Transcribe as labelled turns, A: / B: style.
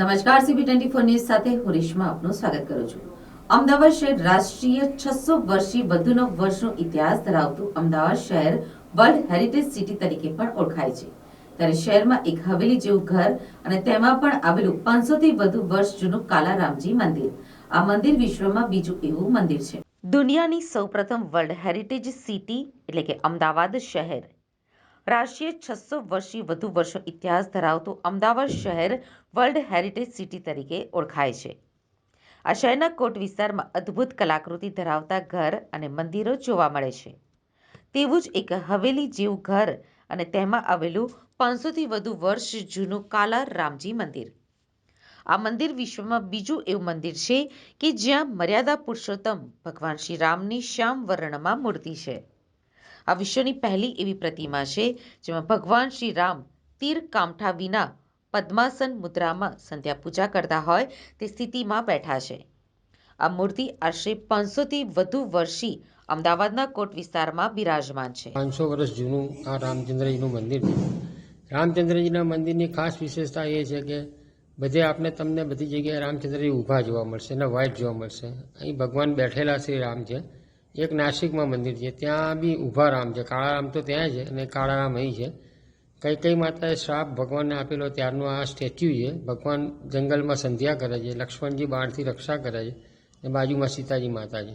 A: નમસ્કાર CB twenty four news સાથે હું રેશમા આપનું સ્વાગત કરું છું. અમદાવાદ શહેર રાષ્ટ્રીય છસો વર્ષથી વધુનો વર્ષનો ઇતિહાસ ધરાવતું અમદાવાદ શહેર વર્લ્ડ હેરિટેજ સિટી તરીકે પણ ઓળખાય છે. ત્યારે શહેરમાં એક હવેલી જેવું ઘર અને તેમાં પણ આવેલું પાંચસોથી વધુ વર્ષ જૂનું કાલારામજી મંદિર. આ મંદિર વિશ્વમાં બીજું એવું મંદિર છે. દુનિયાની સૌપ્રથમ વર્લ્ડ હેરિટેજ સિટી એટલે કે અમદાવાદ શહેર. રાષ્ટ્રીય છસો વર્ષથી વધુ વર્ષો ઇતિહાસ ધરાવતું અમદાવાદ શહેર વર્લ્ડ હેરિટેજ સિટી તરીકે ઓળખાય છે. આ શહેરના કોટ વિસ્તારમાં અદ્ભુત કલાકૃતિ ધરાવતા ઘર અને મંદિરો જોવા મળે છે. તેવું જ એક હવેલી જેવું ઘર અને તેમાં આવેલું પાંચસોથી વધુ વર્ષ જૂનું કાલા રામજી મંદિર. આ મંદિર વિશ્વમાં બીજું એવું મંદિર છે કે જ્યાં મર્યાદા પુરુષોત્તમ ભગવાન શ્રી રામની શ્યામ વર્ણમાં મૂર્તિ છે. આ વિશ્વની પહેલી એવી પ્રતિમા છે, જેમાં ભગવાન શ્રી રામ તીર કામઠા વિના પદ્માસન મુદ્રામાં સંધ્યા પૂજા કરતા હોય તે સ્થિતિમાં બેઠા છે. આ મૂર્તિ આશરે પાંચસોથી વધુ વર્ષી અમદાવાદના કોટ વિસ્તારમાં બિરાજમાન છે.
B: પાંચસો વર્ષ જૂનું આ રામચંદ્રજીનું મંદિર રામચંદ્રજીના મંદિરની ખાસ વિશેષતા એ છે કે બધે આપણે તમને બધી જગ્યાએ રામચંદ્રજી ઊભા જોવા મળશે અને વાઇટ જોવા મળશે. અહીં ભગવાન બેઠેલા શ્રી રામ છે. એક નાસિકમાં મંદિર છે. ત્યાં બી ઊભા રામ છે. કાળા રામ તો ત્યાં છે અને કાળા રામ અહીં છે. કઈ કઈ માતાએ શ્રાપ ભગવાનને આપેલો ત્યારનું આ સ્ટેચ્યુ છે. ભગવાન જંગલમાં સંધ્યા કરે છે. લક્ષ્મણજી બાણથી રક્ષા કરે છે. અને બાજુમાં સીતાજી માતા છે